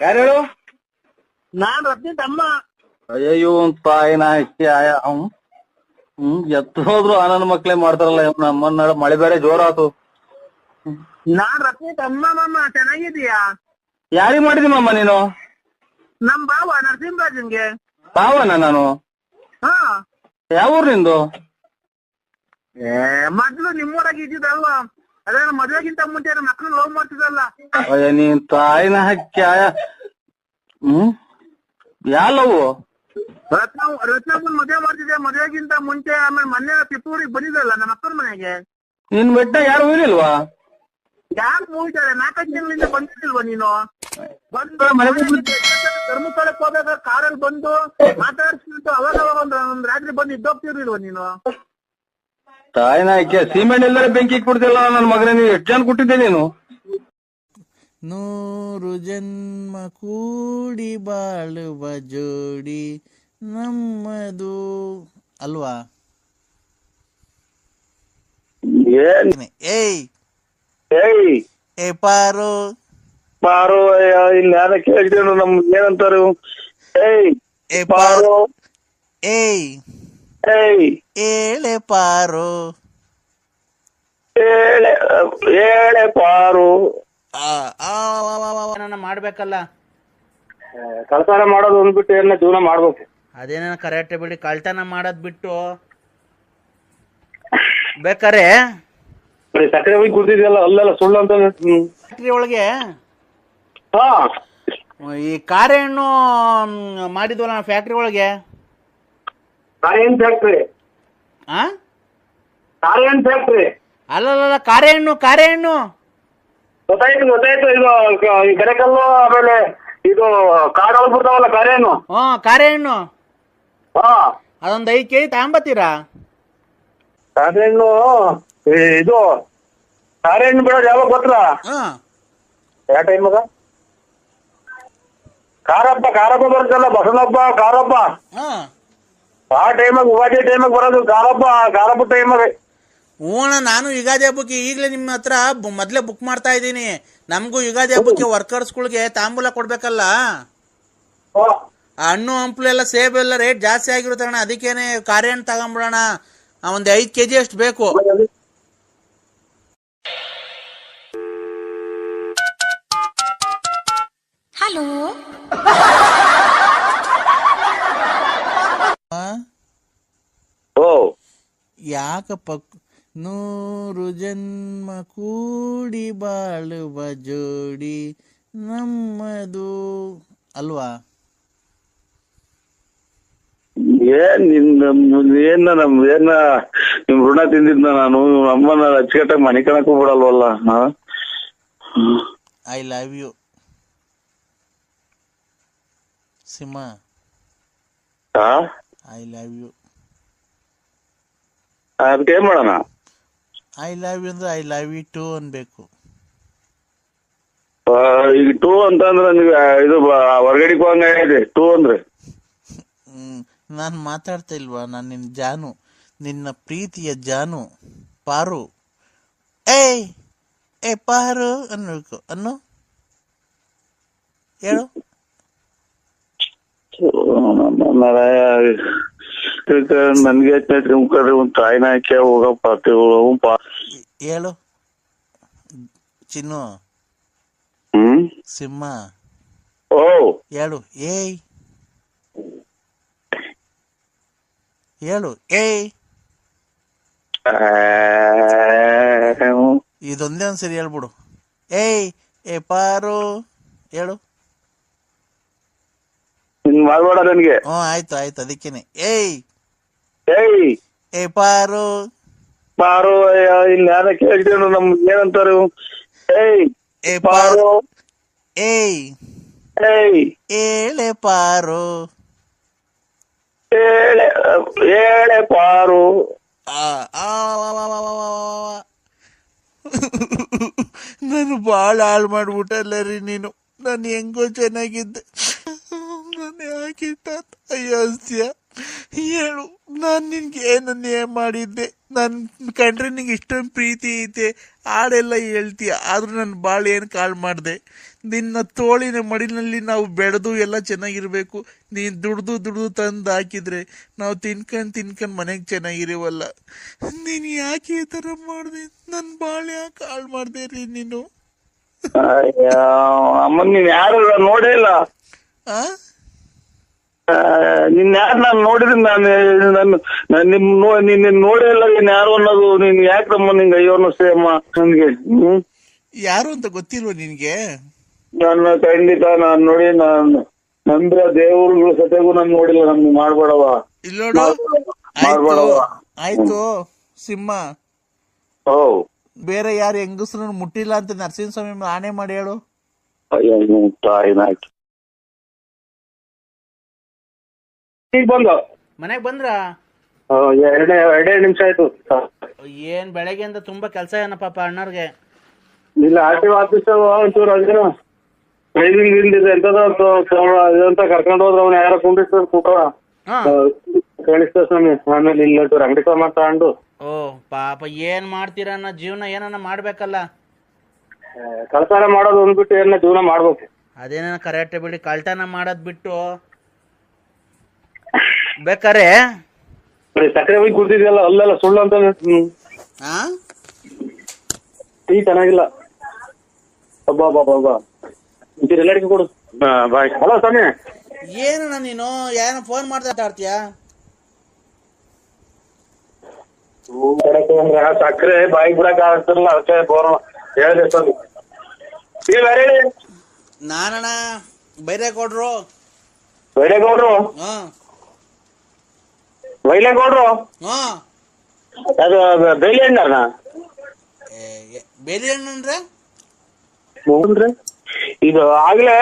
ಯಾರು ಹೇಳು ನಾನ್ ರತ್ನಿ ತಮ್ಮ ಅಯ್ಯೋ ತಾಯಿನ ಅಕ್ಕಿ ಆಯ ಹ್ಮ್? ಹ್ಮ್ ಎತ್ತು ಹೋದ್ರು ಆನಂದ್ ಮಕ್ಳೇ ಮಾಡ್ತಾರಲ್ಲ ನಮ್ಮನ್ನ ಮಳೆ ಬೇರೆ ಜೋರಾತು. ನಾನ್ ರತ್ನಿ ತಮ್ಮ ಮಮ್ಮ ಚೆನ್ನಾಗಿದೀಯಾ ಯಾರಿಗ್ ಮಾಡಿದಿ ಮಮ್ಮ ನೀನು? ನಮ್ ಬಾವ ನರಸಿಂಹರಾಜನ್ಗೆ. ಬಾವನ ನಾನು? ಹಾ. ಯಾವ ಊರ್ ನಿಂದು? ಏ ಮೊದ್ಲು ನಿಮ್ಮೂರಾಗ ಇದ್ದಿದ್ದಲ್ವಾ? ಅದೇ ನಮ್ಮ ಮದ್ವೆಗಿಂತ ಮುಂಚೆ ನಮ್ಮ ಮಕ್ಳು ಲವ್ ಮಾಡ್ತಿದ್ದಲ್ಲ. ಅಯ್ಯ ನೀನ್ ತಾಯಿನ ಹಕ್ಕಿ ಆಯ. ಹ್ಮ್? ಯಾಲವು ರತ್ನ ರತ್ನಪ್ಪನ್ ಮದ್ವೆ ಮಾಡ್ತಿದ್ದೆ ಮದ್ವೆಗಿಂತ ಮುಂಚೆ ಆಮೇಲೆ ಮೊನ್ನೆ ತಿಪ್ಪೂರಿಗೆ ಬಂದಿದ್ದಲ್ಲ ನಮ್ಮ ಅಕ್ಕನ ಮನೆಗೆ. ನಿನ್ ಬೆಟ್ಟ ಯಾರು ಹೋಗಿಲ್ವಾ ಯಾಕೆ ಮುಗಿತಾರೆ ನಾಲ್ಕೈದು ತಿಂಗಳಿಂದ ಬಂದಿಲ್ವಾ ನೀನು? ಬಂದು ಧರ್ಮಸ್ಥಳಕ್ಕೆ ಹೋಗ್ಬೇಕಾದ್ರೆ ಕಾರಲ್ಲಿ ಬಂದು ಮಾತಾಡ್ಸ್ಬಿಟ್ಟು ಅವಾಗ ಅವಾಗ ಒಂದ್ ರಾತ್ರಿ ಬಂದು ಇದ್ದೋಗ್ತಿರ್ಲಿಲ್ವಾ ನೀನು? ತಾಯಿನ ಹಕ್ಕಿ ಸಿಮೆಂಟ್ ಇಲ್ದರೆ ಬೆಂಕಿ ಕೊಡ್ತಿಲ್ಲ ನನ್ನ ಮಗನೇ. ನೀವು ಎಷ್ಟು ಜನ ಕೊಟ್ಟಿದ್ದೆ ನೀನು? ನೂರು ಜನ್ಮ ಕೂಡಿ ಬಾಳುವ ಜೋಡಿ ನಮ್ಮದು. ಅಲ್ವಾ? ಏನ್? ಏಯ್! ಏಯ್! ಏ ಪಾರು. ಪಾರು ಇಲ್ಲಿ ಯಾರ ಕೇಳ್ತೀನು ನಮ್ ಏನಂತಾರು? ಏಯ್! ಏ ಪಾರು. ಏಯ್! ಏಳೆ ಪಾರು. ಏಳೆ ಏಳೆ ಪಾರು. ಮಾಡ್ಬೇಕಲ್ಲ? ಕಳ್ತನ ಮಾಡೋದು ಅಂದ್ಬಿಟ್ಟು ಏನ ಜೀವನ ಮಾಡ್ಬೇಕು. ಅದೇನ ಕರೆಕ್ಟ್ ಬಿಡಿ ಕಳ್ತನ ಮಾಡೋದ್ ಬಿಟ್ಟು. ಬೇಕಾರೆ? ಸಕ್ಕರೆ ಹೋಗಿ ಕುಡ್ದಿದ್ಯಲ್ಲ ಅಲ್ಲೆಲ್ಲ ಸುಳ್ಳು ಅಂತ. ಫ್ಯಾಕ್ಟ್ರಿ ಒಳಗೆ? ಹಾ. ಈ ಕಾರ್ಯ ಹಣ್ಣು ಮಾಡಿದ್ವಲ್ಲ ಫ್ಯಾಕ್ಟ್ರಿ ಒಳಗೆ? ಕಾರೇನ್ ಫ್ಯಾಕ್ಟ್ರಿ ಆ? ಕಾರೇನ್ ಫ್ಯಾಕ್ಟ್ರಿ ಅಲ್ಲಲ್ಲ ಕಾರೆ ಹಣ್ಣು ಕಾರೆ ಹಣ್ಣು. ಗೊತ್ತಾಯ್ತು ಗೊತ್ತಾಯ್ತು. ಇದು ಕೆರೆಕಲ್ಲು ಆಮೇಲೆ ಇದು ಕಾಡೊಳಗ್ ಬಿಡ್ತಾವಲ್ಲ ಕಾರೆಹಣ್ಣು ಹ್ಞೂ ಕಾರೆ ಹಣ್ಣು. ಹಾ. ಅದೊಂದು ಐದು ಕೆ ಜಿ ತಗೊಂಬತ್ತೀರಾ ಈ ಇದು ಕಾರೆಹಣ್ಣು ಬಿಡೋದು ಯಾವಾಗ ಗೊತ್ತಾ ಹಾಂ ಯಾವ ಟೈಮಗ ಕಾರಪ್ಪ ಕಾರಪ್ಪ ಬರುತ್ತಲ್ಲ ಬಸವನಪ್ಪ ಕಾರಪ್ಪ. ಹಾಂ ಆ ಟೈಮಾಗ ಯುಗಾದಿ ಟೈಮಾಗ ಬರೋದು ಕಾರಪ್ಪ ಕಾರಪ್ಪ ಟೈಮಾಗ. ಹ್ಞೂ ಅಣ್ಣ, ನಾನು ಯುಗಾದಿ ಹಬ್ಬಕ್ಕೆ ಈಗಲೇ ನಿಮ್ಮ ಹತ್ರ ಮೊದ್ಲೇ ಬುಕ್ ಮಾಡ್ತಾ ಇದ್ದೀನಿ. ನಮಗೂ ಯುಗಾದಿ ಹಬ್ಬಕ್ಕೆ ವರ್ಕರ್ಸ್ಗಳಿಗೆ ತಾಂಬೂಲ ಕೊಡ್ಬೇಕಲ್ಲ? ಹಣ್ಣು ಹಂಪ್ಲು ಎಲ್ಲ ಸೇಬು ಎಲ್ಲ ರೇಟ್ ಜಾಸ್ತಿ ಆಗಿರುತ್ತೆ ಅಣ್ಣ. ಅದಕ್ಕೇನೆ ಕಾರ್ಯ ಹಣ್ಣು ತಗೊಂಬಿಡೋಣ. ಒಂದು ಐದು ಕೆ ಜಿ ಅಷ್ಟು ಬೇಕು. ಹಲೋ ಆ? ಓ ಯಾಕಪ್ಪ ನೂರು ಜನ್ಮ ಕೂಡಿ ಬಾಳುವ ಜೋಡಿ ನಮ್ಮದು ಅಲ್ವಾ ಏನ್ ನಿನ್ ನಮ್- ಏನ್ ನಮ್ ಏನ ನಿಮ್ ಋಣ ತಿಂದಿದ್ನ ನಾನು ಅಮ್ಮನ ಅಚ್ಚುಕಟ್ಟಾಗಿ ಮನೆ ಕಣಕ್ಕೂ ಬಿಡಲ್ವಲ್ಲ ಹಾ? ಐ ಲವ್ ಯು ಸಿಂಹ ಹಾ? ಐ ಲವ್ ಯು ಅದಕ್ಕೆ ಏನ್ ಮಾಡೋಣ. ಐ ಲವ್ ಯು ಅಂದ್ರೆ ಐ ಲವ್ ಯು ಟು ಅನ್ಬೇಕು. ಆ, ಈಗ ಟೂ ಅಂತ ಅಂದ್ರೆ ನೀವು ಇದು ಹೊರಗಡೆ ಹೋಗಂಗಿದೆ ಟೂ ಅಂದ್ರೆ. ನಾನು ಮಾತಾಡ್ತಾ ಇಲ್ವಾ? ನಾನು ನಿನ್ನ ಜಾನು. ನಿನ್ನ ಪ್ರೀತಿಯ ಜಾನು. ಪಾರು. ಏಯ್! ಏ ಪಾರು ಅನ್ಬೇಕು. ಅನ್ನು? ಹೇಳು. ನನ್ಗೆ ಮುಖದ್ರೆ ಒಂದ್ ತಾಯಿನ ಹಾಕಿ ಹೋಗಪ್ಪ ಹೋಗಪ್ಪ ಹೇಳು. ಚಿನ್ನು. ಹ್ಮ್? ಸಿಂಹ. ಓ. ಹೇಳು. ಏಯ್. ಹೇಳು. ಏಯ್. ಇದೊಂದೇ ಒಂದ್ಸರಿ ಹೇಳ್ಬಿಡು. ಏಯ್ ಏ ಪಾರು. ಹೇಳು. ಹಿಂಗ್ ಮಾಡ್ಬೇಡ ನನ್ಗೆ. ಹ್ಞೂ ಆಯ್ತು ಆಯ್ತು ಅದಕ್ಕೇನೆ. ಏಯ್. ಏಯ್! ಏ ಪಾರು. ಪಾರು ಅಯ್ಯ, ಇಲ್ಲಿ ಯಾರ ಕೇಳ್ತೀನು ನಮ್ ಏನಂತಾರು? ಏಯ್ ಏ ಪಾರು. ಏಯ್. ಏಯ್. ಏಳೆ ಪಾರು. ಏಳೆ ಏಳೆ ಪಾರು. ನಾನು ಭಾಳ ಹಾಳು ಮಾಡ್ಬಿಟ್ಟಲ್ಲ ರೀ ನೀನು. ನಾನು ಹೆಂಗೋ ಚೆನ್ನಾಗಿದ್ದೆ. ನಾನು ಯಾಕೆ ಅಯ್ಯೋ ಹೇಳು ನಾನು ನಿನ್ಗೆ ಏನು ಅನ್ಯಾಯ ಮಾಡಿದ್ದೆ? ನನ್ನ ಕಂಡ್ರೆ ನಿಂಗೆ ಇಷ್ಟೊಂದು ಪ್ರೀತಿ ಐತೆ ಹಾಡೆಲ್ಲ ಹೇಳ್ತೀಯ ಆದ್ರೂ ನನ್ನ ಬಾಳೆ ಏನು ಕಾಳು ಮಾಡಿದೆ? ನಿನ್ನ ತೋಳಿನ ಮಡಿಲಿನಲ್ಲಿ ನಾವು ಬೆಳೆದು ಎಲ್ಲ ಚೆನ್ನಾಗಿರ್ಬೇಕು ನೀನು ದುಡ್ದು ದುಡ್ದು ತಂದು ಹಾಕಿದ್ರೆ ನಾವು ತಿನ್ಕೊಂಡು ತಿನ್ಕೊಂಡು ಮನೆಗೆ ಚೆನ್ನಾಗಿರೀವಲ್ಲ. ನೀನು ಯಾಕೆ ಈ ಥರ ಮಾಡಿದೆ? ನನ್ನ ಬಾಳ ಯಾಕೆ ಹಾಳು ಮಾಡಿದೆ ರೀ ನೀನು? ಅಮ್ಮ ನೀನು ಯಾರು ನೋಡೇ ಇಲ್ಲ? ಆ, ನಿನ್ ಯಾರು ನಾನು ನೋಡಿದ್ರೆ ನಾನು ನಾನು ನಿಮ್ ನೋ ನಿನ್ ನಿನ್ ನೋಡೇ ಇಲ್ಲ ನೀನ್ ಯಾರು ಅನ್ನೋದು ನೀನ್ ಯಾಕಮ್ಮ ನಿಂಗೆ ಅಯ್ಯೋ ಅನ್ನಿಸ್ತೇ ಅಮ್ಮ ನನ್ಗೆ ಹ್ಮ್? ಯಾರು ಅಂತ ಗೊತ್ತಿಲ್ವ ನಿನ್ಗೆ? ನನ್ನ ಖಂಡಿತ ನಾನ್ ನೋಡಿ ನಾನ್ ನಂದ್ರ ದೇವ್ರಗಳ ಸತೆಗೂ ನಾನು ನೋಡಿಲ್ಲ ನಮ್ಗೆ ಮಾಡ್ಬೇಡವ ಇಲ್ಲ ಆಯ್ತು ಮಾಡ್ಬೇಡವ ಆಯ್ತು ಸಿಂಹ. ಓ ಬೇರೆ ಯಾರು ಹೆಂಗಸ್ರನ್ನ ಮುಟ್ಟಿಲ್ಲ ಅಂತ ನರಸಿಂಹ ಸ್ವಾಮಿ ಆಣೆ ಮಾಡಿ ಹೇಳು. ಅಯ್ಯೋ ಆಯ್ತು. ತಾಯಿನಾಯ್ತು ಈಗ ಬಂದು. ಮನೆಗೆ ಬಂದ್ರ? ಎರಡೇ ಎರಡೇ ನಿಮಿಷ ಆಯ್ತು. ಏನ್ ಬೆಳಗ್ಗೆಯಿಂದ ತುಂಬಾ ಕೆಲಸ ಏನ ಪಾಪ ಅಣ್ಣರ್ಗೆ. ಇಲ್ಲ ಆರ್ ಟಿ ಆಫೀಸ್ ಒಂಚೂರು ಅದೇನು ಟ್ರೈನಿಂಗ್ ಇಂದಿದೆ ಎಂತದ ಇದಂತ ಕರ್ಕೊಂಡು ಹೋದ್ರ ಅವ್ನ ಯಾರ ಕುಂಡಿಸ್ತಾರ ಕೂಟ ಕೇಳಿಸ್ತಾರ ಕಳಿಸ್ತಾ ಸ್ವಾಮಿ ಆಮೇಲೆ ಇಲ್ಲ ಒಂಚೂರು ಅಂಗಡಿ ಸಾಮಾನ್ ತಗೊಂಡು. ಓ ಪಾಪ ಏನ್ ಮಾಡ್ತೀರ ಅನ್ನೋ ಜೀವನ ಏನನ್ನ ಮಾಡ್ಬೇಕಲ್ಲ. ಕಳ್ತನ ಮಾಡೋದು ಅಂದ್ಬಿಟ್ಟು ಏನ ಜೀವನ ಮಾಡ್ಬೇಕು. ಅದೇನ ಕರೆಕ್ಟ್ ಬಿಡಿ ಕಳ್ತಾನ ಮಾಡೋದ್ ಬಿಟ್ಟು ಬೇಕಾರೆ? ಸಕ್ಕರೆ ಹೋಗಿ ಕುಡ್ತಿದ್ಯಲ್ಲ ಅಲ್ಲೆಲ್ಲ ಸುಳ್ಳು ಅಂತ ಹಾ ಟೀ ಚೆನ್ನಾಗಿಲ್ಲ. ಅಬ್ಬಾ ಅಬ್ಬಾ ಅಬ್ಬಾ, ಎಲ್ಲರಿಗೂ ಕೊಡು. ಬಾಯ್. ಹಲೋ ಸ್ವಾಮಿ. ಏನಣ್ಣ ನೀನು? ಏನೋ ಫೋನ್ ಮಾಡ್ತಾ ಆಡ್ತೀಯ ಸಕ್ಕರೆ ಬಾಯಿ ಬಿಡಕ್ ಆಗ್ತಿರಲ್ಲ ಅದಕ್ಕೆ ಬೋರ್ ಹೇಳಿದೆ ಸ್ವಾಮಿ. ಈಗ ಬೇರೆ ಹೇಳಿ? ನಾನಣ್ಣ ಬೈರೇಗೌಡ್ರು. ಬೈರೇಗೌಡ್ರು? ಹಾ ಬೈಲೇಗೌಡ್ರು ಹಾ. ಅದು ಬೇಲಿ ಅಣ್ಣನ? ಬೇಲಿ ಹಣ್ಣು ಅಂದ್ರೆ? ಇದು ಆಗ್ಲೇ